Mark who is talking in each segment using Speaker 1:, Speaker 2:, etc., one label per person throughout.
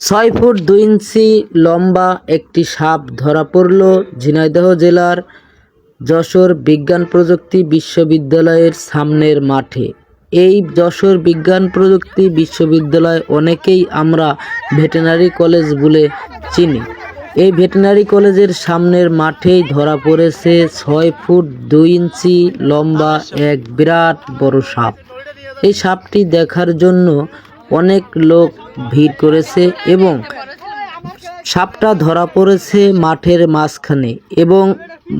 Speaker 1: ছয় ফুট দুই ইঞ্চি লম্বা একটি সাপ ধরা পড়ল ঝিনাইদহ জেলার যশোর বিজ্ঞান প্রযুক্তি বিশ্ববিদ্যালয়ের সামনের মাঠে। এই যশোর বিজ্ঞান প্রযুক্তি বিশ্ববিদ্যালয় অনেকেই আমরা ভেটেনারি কলেজ বলে চিনি। এই ভেটেনারি কলেজের সামনের মাঠেই ধরা পড়েছে ছয় ফুট দুই ইঞ্চি লম্বা এক বিরাট বড় সাপ। এই সাপটি দেখার জন্য অনেক লোক ভিড় করেছে এবং সাপটা ধরা পড়েছে মাঠের মাঝখানে এবং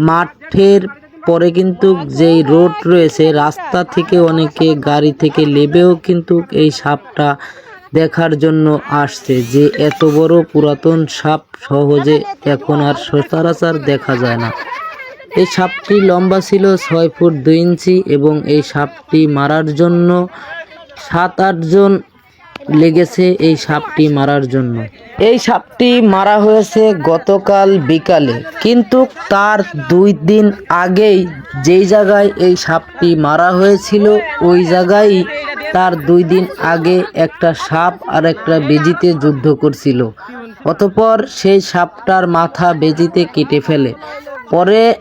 Speaker 1: মাঠের পরে কিন্তু যেই রোড রয়েছে, রাস্তা থেকে অনেকে গাড়ি থেকে লেবেও কিন্তু এই সাপটা দেখার জন্য আসছে যে এত বড় পুরাতন সাপ সহজে এখন আর সচরাচর দেখা যায় না। এই সাপটি লম্বা ছিল ছয় ফুট দুই ইঞ্চি এবং এই সাপটি মারার জন্য সাত আটজন লেগেছে এই সাপটি মারার জন্য। এই সাপটি মারা হয়েছে গতকাল বিকালে। কিন্তু তার দুই দিন আগেই যেই জায়গায় এই সাপটি মারা হয়েছিল, ওই জায়গায় তার দুই দিন আগে একটা সাপ আর একটা বেজিতে যুদ্ধ করছিল। অতপর সেই সাপটার মাথা বেজিতে কেটে ফেলে। পরে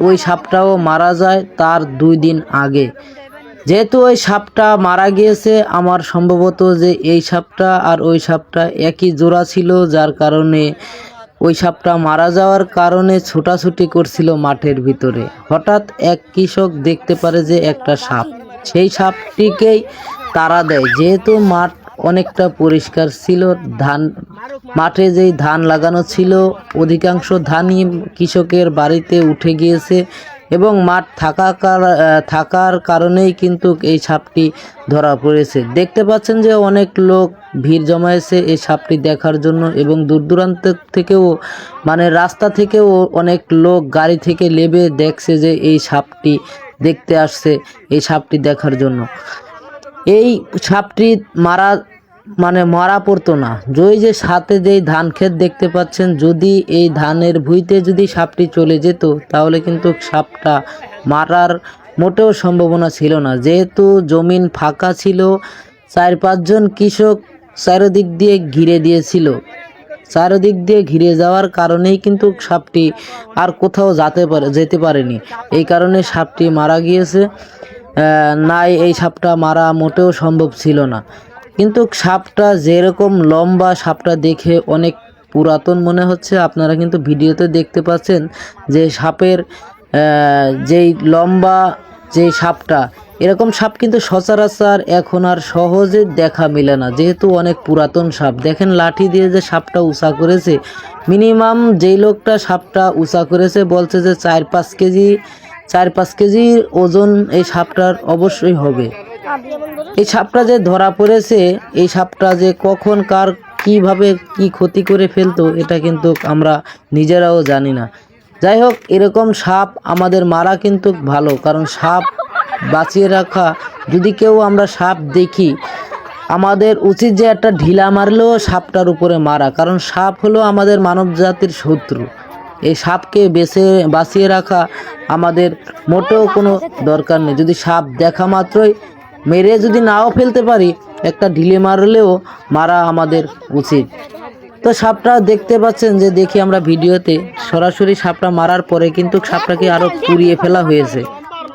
Speaker 1: ওই সাপটাও মারা যায় তার দুই দিন আগে। যেহেতু ওই সাপটা মারা গিয়েছে, আমার সম্ভবত যে এই সাপটা আর ওই সাপটা একই জোড়া ছিল, যার কারণে ওই সাপটা মারা যাওয়ার কারণে ছোটাছুটি করছিল মাঠের ভিতরে। হঠাৎ এক কৃষক দেখতে পারে যে একটা সাপ। সেই সাপটিকেই তারা দেয়। যেহেতু মাঠ অনেকটা পরিষ্কার ছিল, ধান, মাঠে যেই ধান লাগানো ছিল, অধিকাংশ ধানই কৃষকের বাড়িতে উঠে গিয়েছে। এবং মাঠ থাকা থাকার কারণেই কিন্তু এই সাপটি ধরা পড়েছে। দেখতে পাচ্ছেন যে অনেক লোক ভিড় জমায়েছে এই সাপটি দেখার জন্য এবং দূর দূরান্ত থেকেও মানে রাস্তা থেকেও অনেক লোক গাড়ি থেকে লেবে দেখছে যে এই সাপটি দেখতে আসছে, এই সাপটি দেখার জন্য। এই সাপটি মারা মানে মারা পড়তো না। ওই যে সাথে যেই ধান ক্ষেত দেখতে পাচ্ছেন, যদি এই ধানের ভুঁইতে যদি সাপটি চলে যেত, তাহলে কিন্তু সাপটা মারার মোটেও সম্ভাবনা ছিল না। যেহেতু জমিন ফাঁকা ছিল, চার পাঁচজন কৃষক চারিদিক দিয়ে ঘিরে দিয়েছিল। চারিদিক দিয়ে ঘিরে যাওয়ার কারণেই কিন্তু সাপটি আর কোথাও যেতে পারে, যেতে পারেনি। এই কারণে সাপটি মারা গিয়েছে। নাই এই সাপটা মারা মোটেও সম্ভব ছিল না। কিন্তু সাপটা যেরকম লম্বা, সাপটা দেখে অনেক পুরাতন মনে হচ্ছে। আপনারা কিন্তু ভিডিওতে দেখতে পাচ্ছেন যে সাপের যেই লম্বা যে সাপটা, এরকম সাপ কিন্তু সচরাচর এখন আর সহজে দেখা মেলে না। যেহেতু অনেক পুরাতন সাপ, দেখেন লাঠি দিয়ে যে সাপটা উঁচা করেছে। মিনিমাম যেই লোকটা সাপটা উঁচা করেছে বলছে যে চার পাঁচ কেজি, চার পাঁচ কেজির ওজন এই সাপটার অবশ্যই হবে। এই সাপটা যে ধরা পড়েছে, এই সাপটা যে কখন, কার কীভাবে কি ক্ষতি করে ফেলতো, এটা কিন্তু আমরা নিজেরাও জানি না। যাই হোক, এরকম সাপ আমাদের মারা কিন্তু ভালো, কারণ সাপ বাঁচিয়ে রাখা, যদি কেউ আমরা সাপ দেখি, আমাদের উচিত যে একটা ঢিলা মারলেও সাপটার উপরে মারা, কারণ সাপ হলো আমাদের মানব জাতির শত্রু। এই সাপকে বেছে, বাঁচিয়ে রাখা আমাদের মোটেও কোনো দরকার নেই। যদি সাপ দেখা মাত্রই মেরে যদি নাও ফেলতে পারি, একটা ঢিলে মারলেও মারা আমাদের উচিত। তো সাপটা দেখতে পাচ্ছেন যে দেখি আমরা ভিডিওতে সরাসরি সাপটা মারার পরে কিন্তু সাপটাকে আরও পুড়িয়ে ফেলা হয়েছে।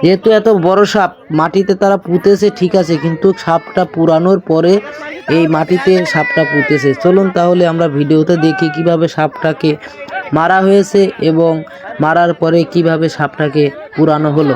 Speaker 1: যেহেতু এত বড় সাপ, মাটিতে তারা পুঁতেছে, ঠিক আছে, কিন্তু সাপটা পুরানোর পরে এই মাটিতে সাপটা পুঁতেছে। চলুন তাহলে আমরা ভিডিওতে দেখি কীভাবে সাপটাকে মারা হয়েছে এবং মারার পরে কীভাবে সাপটাকে পুরানো হলো।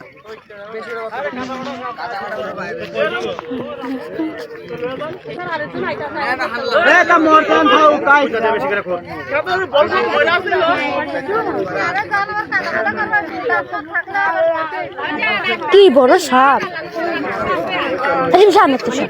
Speaker 2: কি বড় সাপ? সামনে তো সাপ।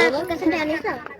Speaker 3: ¿Qué se me?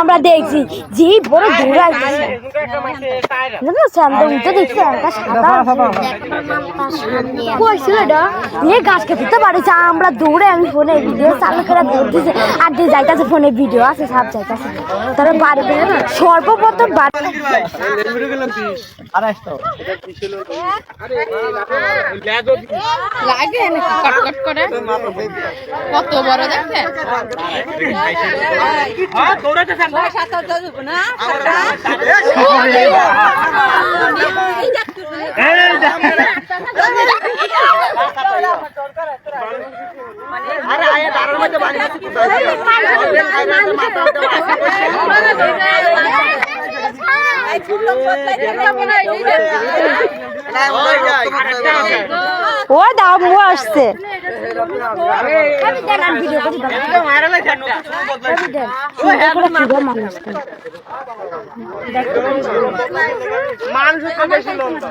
Speaker 2: আমরা দেখছি যে বড় উঠে দেখছি একটা সাদা নিয়ে গাছ কেটে তো পারিছে আমরা দৌড়ে আমি ফোনে ভিডিও চালু করে দৌড়তেছে আর দিয়ে যাইতেছে ফোনে ভিডিও আছে সব যাইতেছে তারা বাড়ি সর্বপ্রথম বাড়ি
Speaker 3: লাগে করে কত বড় দেখছে
Speaker 4: আরে আয়ে দাঁড়ার মধ্যে বাড়ি
Speaker 2: ও মু আসছে।
Speaker 4: লম্বা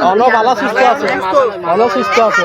Speaker 4: ভালো ভালো সুস্থ আছে ভালো সুস্থ আছে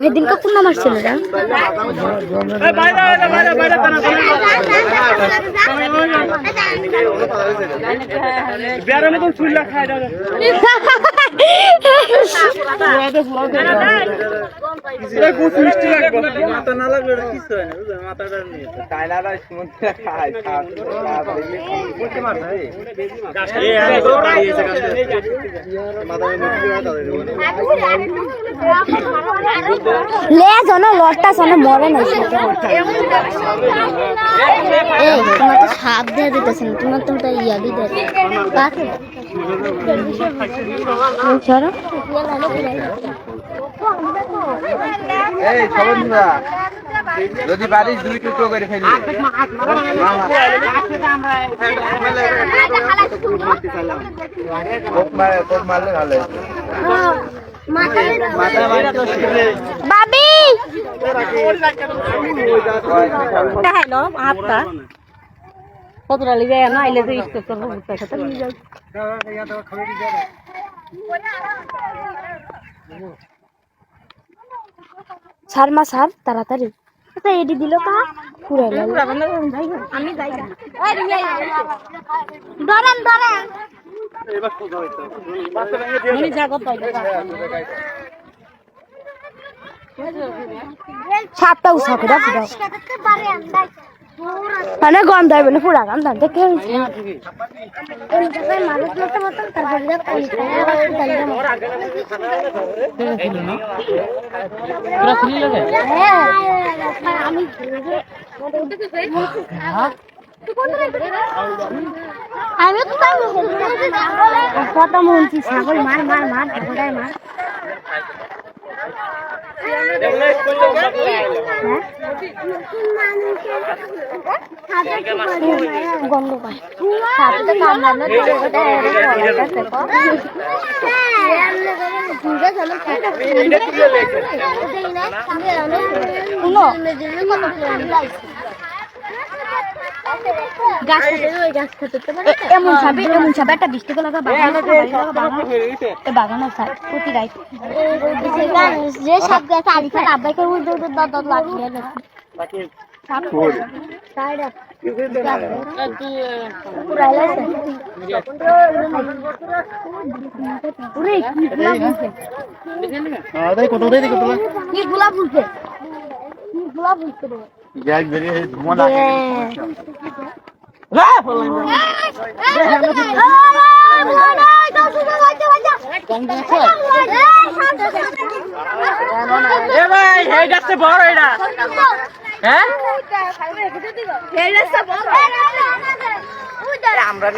Speaker 2: এদিনকে কোন নামার ছিল রা
Speaker 4: মাথা না না
Speaker 2: লে জানো লটটা জানো মরে নাই তোমার তো সাপ দিয়ে দিতেছে না তোমার তো ওটা ইয়া দিয়ে কাকে?
Speaker 4: এই সবন্ধুরা যদি বাড়ির দুই টুকরো করে ফেলি। মারলে ভালো
Speaker 2: বাবি!
Speaker 3: দেখাইলো হাতটা কতটা লিগে না? আইলে যে ইষ্ট করব পয়সা তো নিয়ে যাও।
Speaker 2: ছাড় মা ছাড় তাড়াতাড়ি। এডি দিল কা? আমি যাই ধরেন ধরেন।
Speaker 3: উনি জাগত
Speaker 2: সাতটা উঠা করে মানে গন্ধ হবে না পুরা গন্ধ দেখে আমি আমি কত মন্ত্রী ছাগল মার মার মার ছাগলটাই মার। গন্ধ পায় সাথে কামড়ানো ছাগলটা গাছ খেতে ওই গাছ খেতে এমন ছাবে এমন ছাবে একটা বৃষ্টি করে বাগান। বাগান প্রতি রাইট যে সব গাছ আলি খাট আব্বাইকে উল্টো উল্টো দত দত লাগিয়ে কি গোলাপ ফুলছে কি গোলাপ ফুলছে
Speaker 4: গাছটা বড় এটা হ্যাঁ আমরা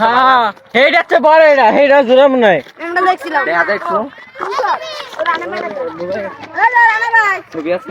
Speaker 4: হ্যাঁ এই গাছটা বড় এটা এইটা জোরে মনে হয়
Speaker 2: আমরা দেখছিলাম।
Speaker 4: দেখা দেখছ? ছবি আছে?